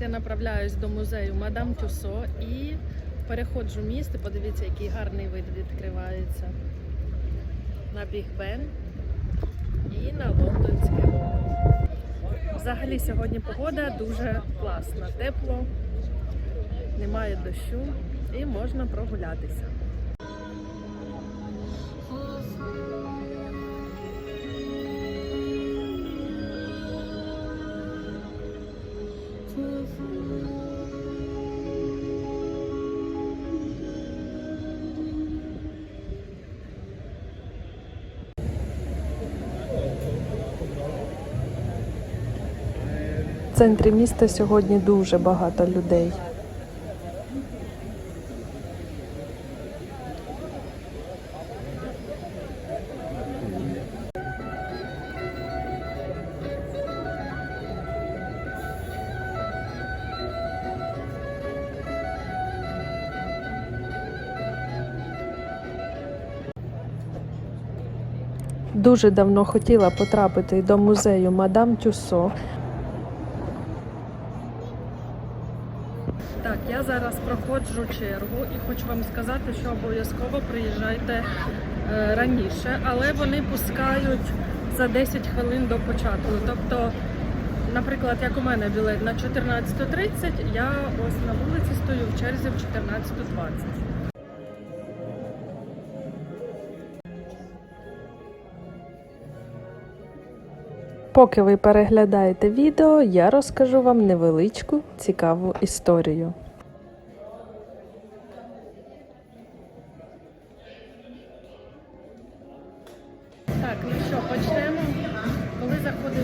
Я направляюсь до музею Мадам Тюсо і переходжу міст. Подивіться, який гарний вид відкривається на Біг Бен і на Лондонське. Взагалі сьогодні погода дуже класна, тепло, немає дощу і можна прогулятися. Центрі міста сьогодні дуже багато людей. Дуже давно хотіла потрапити до музею Мадам Тюсо. Проходжу чергу і хочу вам сказати, що обов'язково приїжджайте е, раніше, але вони пускають за 10 хвилин до початку. Тобто, наприклад, як у мене білет на 14.30, я ось на вулиці стою в черзі в 14.20. Поки ви переглядаєте відео, я розкажу вам невеличку цікаву історію.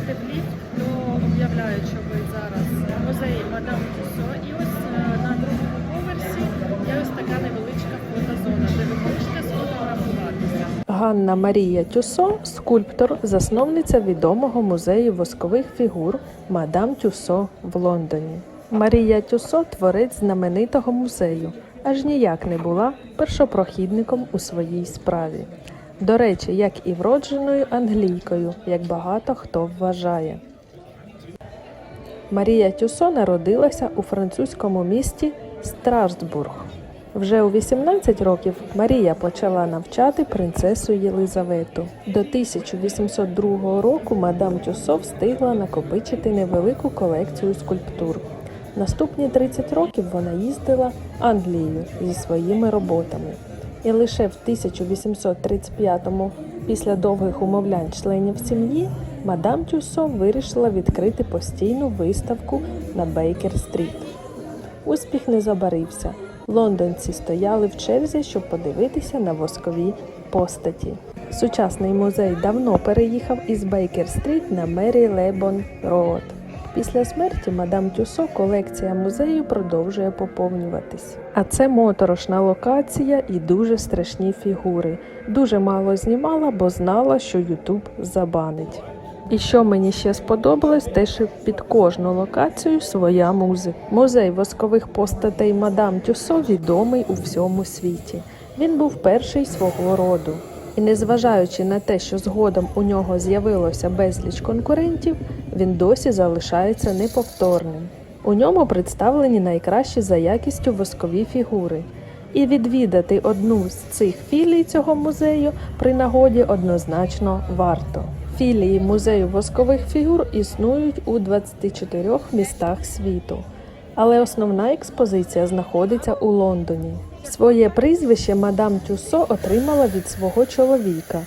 Ліфт, то об'являють, що ви зараз музеї Мадам Тюсо. І ось е, на другому поверсі є ось така невеличка фотозона, де ви можете сфотографуватися. Ганна Марія Тюсо, скульптор, засновниця відомого музею воскових фігур Мадам Тюсо в Лондоні. Марія Тюсо творець знаменитого музею, аж ніяк не була першопрохідником у своїй справі. До речі, як і вродженою англійкою, як багато хто вважає. Марія Тюсо народилася у французькому місті Страсбург. Вже у 18 років Марія почала навчати принцесу Єлизавету. До 1802 року мадам Тюсо встигла накопичити невелику колекцію скульптур. Наступні 30 років вона їздила Англією зі своїми роботами. І лише в 1835-му, після довгих умовлянь членів сім'ї, мадам Тюсо вирішила відкрити постійну виставку на Бейкер-стріт. Успіх не забарився. Лондонці стояли в черзі, щоб подивитися на воскові постаті. Сучасний музей давно переїхав із Бейкер-стріт на Мері Лебон Роуд. Після смерті мадам Тюсо колекція музею продовжує поповнюватись. А це моторошна локація і дуже страшні фігури. Дуже мало знімала, бо знала, що Ютуб забанить. І що мені ще сподобалось, те, що під кожну локацію своя музика. Музей воскових постатей мадам Тюсо відомий у всьому світі. Він був перший свого роду. І незважаючи на те, що згодом у нього з'явилося безліч конкурентів, він досі залишається неповторним. У ньому представлені найкращі за якістю воскові фігури. І відвідати одну з цих філій цього музею при нагоді однозначно варто. Філії музею воскових фігур існують у 24 містах світу, але основна експозиція знаходиться у Лондоні. Своє прізвище мадам Тюсо отримала від свого чоловіка.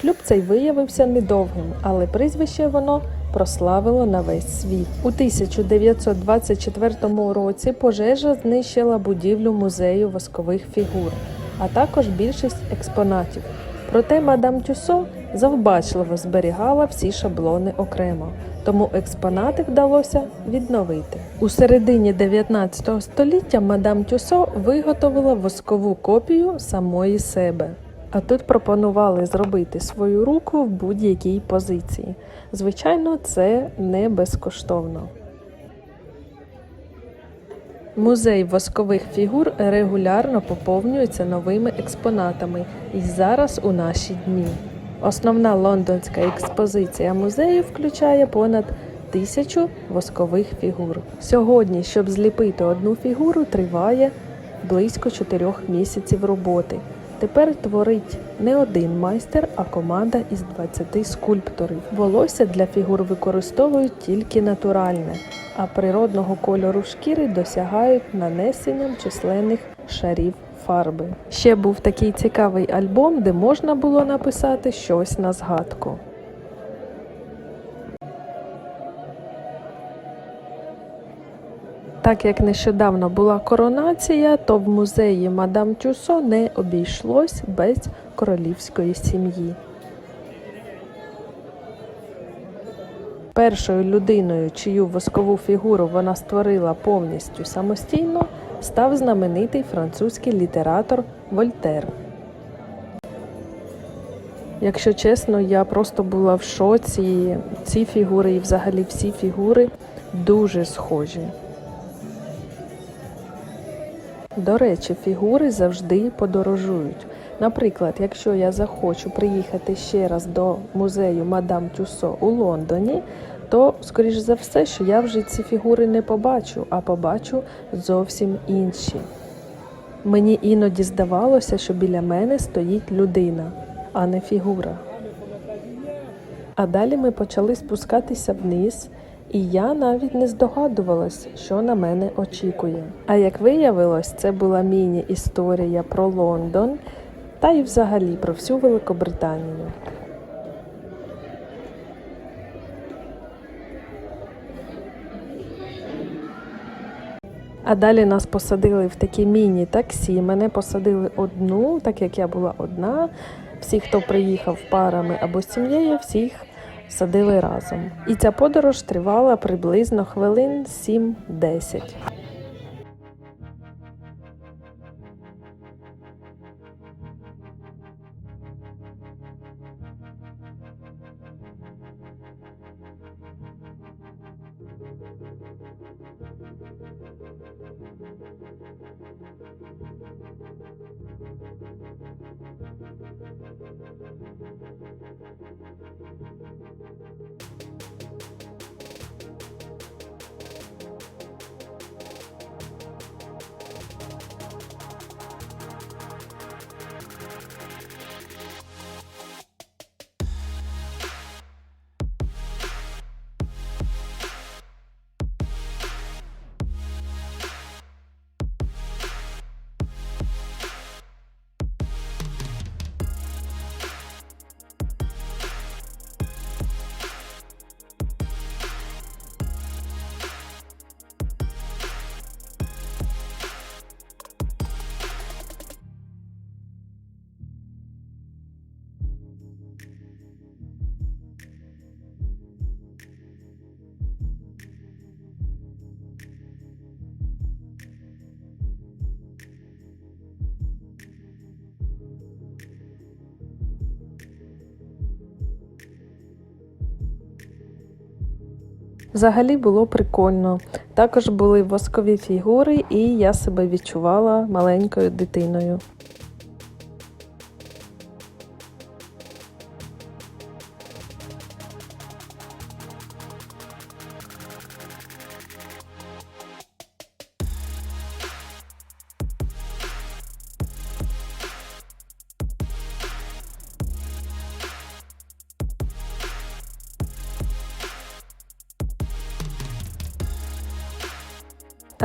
Шлюб цей виявився недовгим, але прізвище воно прославило на весь світ. У 1924 році пожежа знищила будівлю музею воскових фігур, а також більшість експонатів. Проте мадам Тюсо завбачливо зберігала всі шаблони окремо, тому експонати вдалося відновити. У середині 19 століття мадам Тюсо виготовила воскову копію самої себе. А тут пропонували зробити свою руку в будь-якій позиції. Звичайно, це не безкоштовно. Музей воскових фігур регулярно поповнюється новими експонатами і зараз у наші дні. Основна лондонська експозиція музею включає понад тисячу воскових фігур. Сьогодні, щоб зліпити одну фігуру, триває близько 4 місяців роботи. Тепер творить не один майстер, а команда із 20 скульпторів. Волосся для фігур використовують тільки натуральне, а природного кольору шкіри досягають нанесенням численних шарів фарби. Ще був такий цікавий альбом, де можна було написати щось на згадку. Так як нещодавно була коронація, то в музеї Мадам Тюсо не обійшлось без королівської сім'ї. Першою людиною, чию воскову фігуру вона створила повністю самостійно, став знаменитий французький літератор Вольтер. Якщо чесно, я просто була в шоці. Ці фігури і взагалі всі фігури дуже схожі. До речі, фігури завжди подорожують. Наприклад, якщо я захочу приїхати ще раз до музею Мадам Тюсо у Лондоні, то, скоріш за все, що я вже ці фігури не побачу, а побачу зовсім інші. Мені іноді здавалося, що біля мене стоїть людина, а не фігура. А далі ми почали спускатися вниз, і я навіть не здогадувалась, що на мене очікує. А як виявилось, це була міні-історія про Лондон та й взагалі про всю Великобританію. А далі нас посадили в такі міні-таксі. Мене посадили одну, так як я була одна. Всі, хто приїхав парами або сім'єю, всіх садили разом. І ця подорож тривала приблизно хвилин 7-10. Взагалі було прикольно. Також були воскові фігури, і я себе відчувала маленькою дитиною.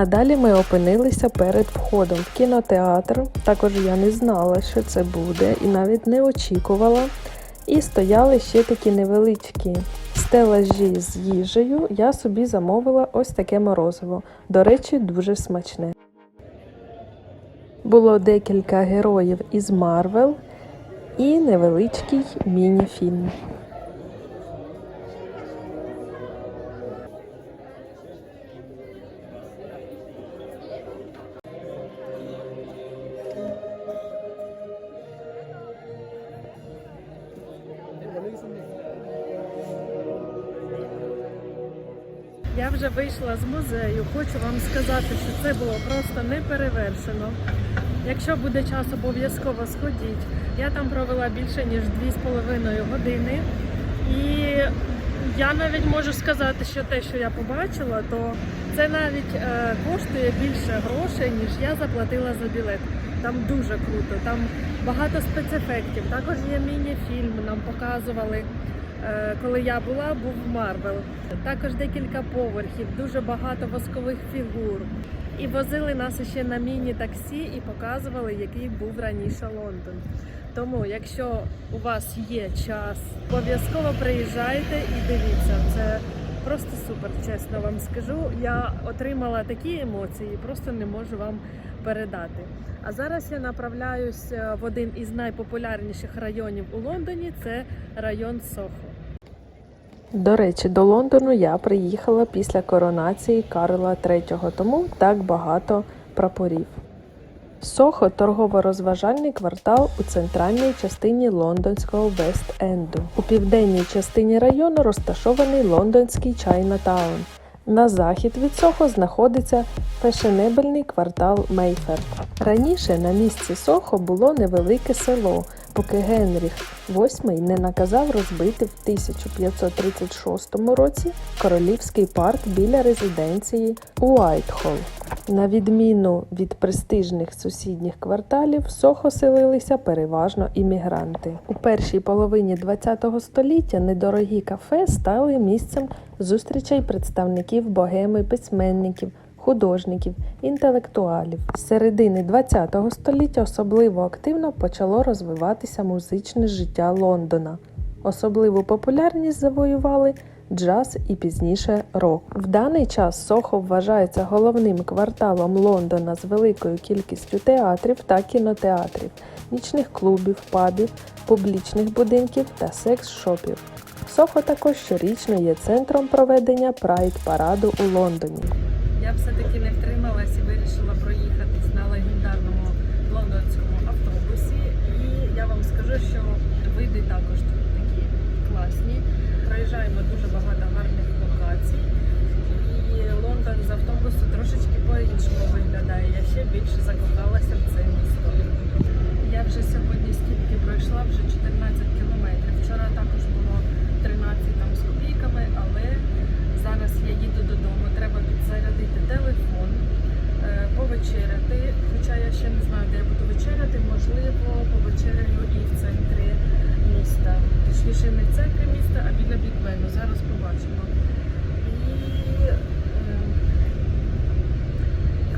А далі ми опинилися перед входом в кінотеатр. Також я не знала, що це буде, і навіть не очікувала. І стояли ще такі невеличкі стелажі з їжею. Я собі замовила ось таке морозиво. До речі, дуже смачне. Було декілька героїв із Марвел і невеличкий міні-фільм. Я вже вийшла з музею. Хочу вам сказати, що це було просто неперевершено. Якщо буде час, обов'язково сходіть. Я там провела більше ніж 2,5 години. І Я навіть можу сказати, що те, що я побачила, то це навіть е, коштує більше грошей, ніж я заплатила за білет. Там дуже круто, там багато спецефектів. Також є міні-фільм, нам показували. Е, коли я була, був Марвел. Також декілька поверхів, дуже багато воскових фігур. І возили нас ще на міні-таксі і показували, який був раніше Лондон. Тому, якщо у вас є час, обов'язково приїжджайте і дивіться. Це просто супер, чесно вам скажу. Я отримала такі емоції, просто не можу вам передати. А зараз я направляюсь е, в один із найпопулярніших районів у Лондоні. Це район Сохо. До речі, до Лондону я приїхала після коронації Карла III, тому так багато прапорів. Сохо торгово-розважальний квартал у центральній частині лондонського Вест-Енду. У південній частині району розташований лондонський Чайнатаун. На захід від Сохо знаходиться фешенебельний квартал Мейфер. Раніше на місці Сохо було невелике село, поки Генріх VIII не наказав розбити в 1536 році королівський парк біля резиденції Уайтхолл. На відміну від престижних сусідніх кварталів, в Сохо селилися переважно іммігранти. У першій половині ХХ століття недорогі кафе стали місцем зустрічей представників богеми, письменників, художників, інтелектуалів. З середини ХХ століття особливо активно почало розвиватися музичне життя Лондона. Особливу популярність завоювали джаз і пізніше рок. В даний час Сохо вважається головним кварталом Лондона з великою кількістю театрів та кінотеатрів, нічних клубів, пабів, публічних будинків та секс-шопів. Сохо також щорічно є центром проведення прайд-параду у Лондоні. Я все-таки не втрималась і вирішила проїхатись на легендарному лондонському автобусі. І я вам скажу, що види також тут такі класні. Проїжджаємо дуже багато гарних локацій. І Лондон з автобусу трошечки по-іншому виглядає. Я ще більше закохалася в це місто. Я вже сьогодні стільки пройшла, вже 14 кілометрів. Вчора також було 13 там з копійками, але зараз я їду додому. Треба підзарядити телефон, е, повечеряти. Хоча я ще не знаю, де я буду вечеряти. Можливо, повечеряю і в центрі міста. Точніше, не в центрі міста, а біля бікмену. Зараз побачимо. І е,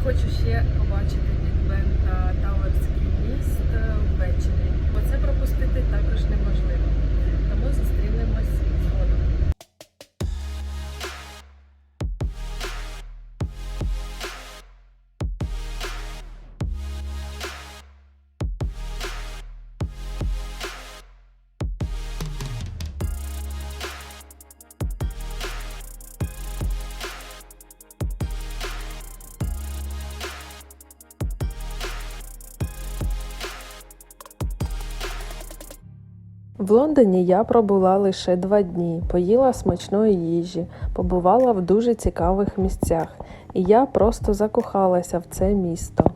хочу ще побачити бікмен та Тауерський В Лондоні я пробула лише два дні, поїла смачної їжі, побувала в дуже цікавих місцях, і я просто закохалася в це місто.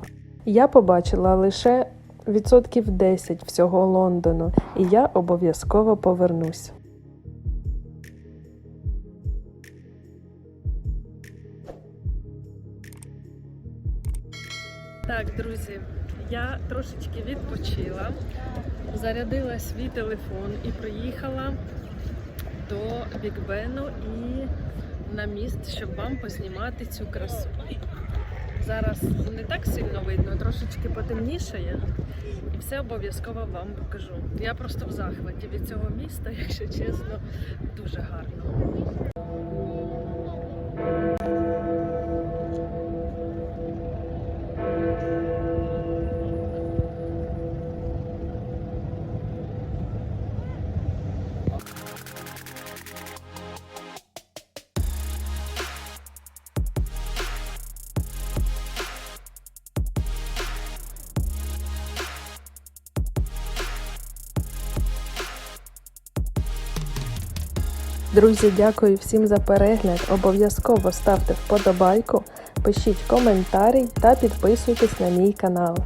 Я побачила лише відсотків 10 всього Лондону, і я обов'язково повернусь. Так, друзі, я трошечки відпочила, зарядила свій телефон і приїхала до Бікбену і на міст, щоб вам познімати цю красу. Зараз не так сильно видно, трошечки потемнішає, і все обов'язково вам покажу. Я просто в захваті від цього міста, якщо чесно, дуже гарно. Друзі, дякую всім за перегляд. Обов'язково ставте вподобайку, пишіть коментарі та підписуйтесь на мій канал.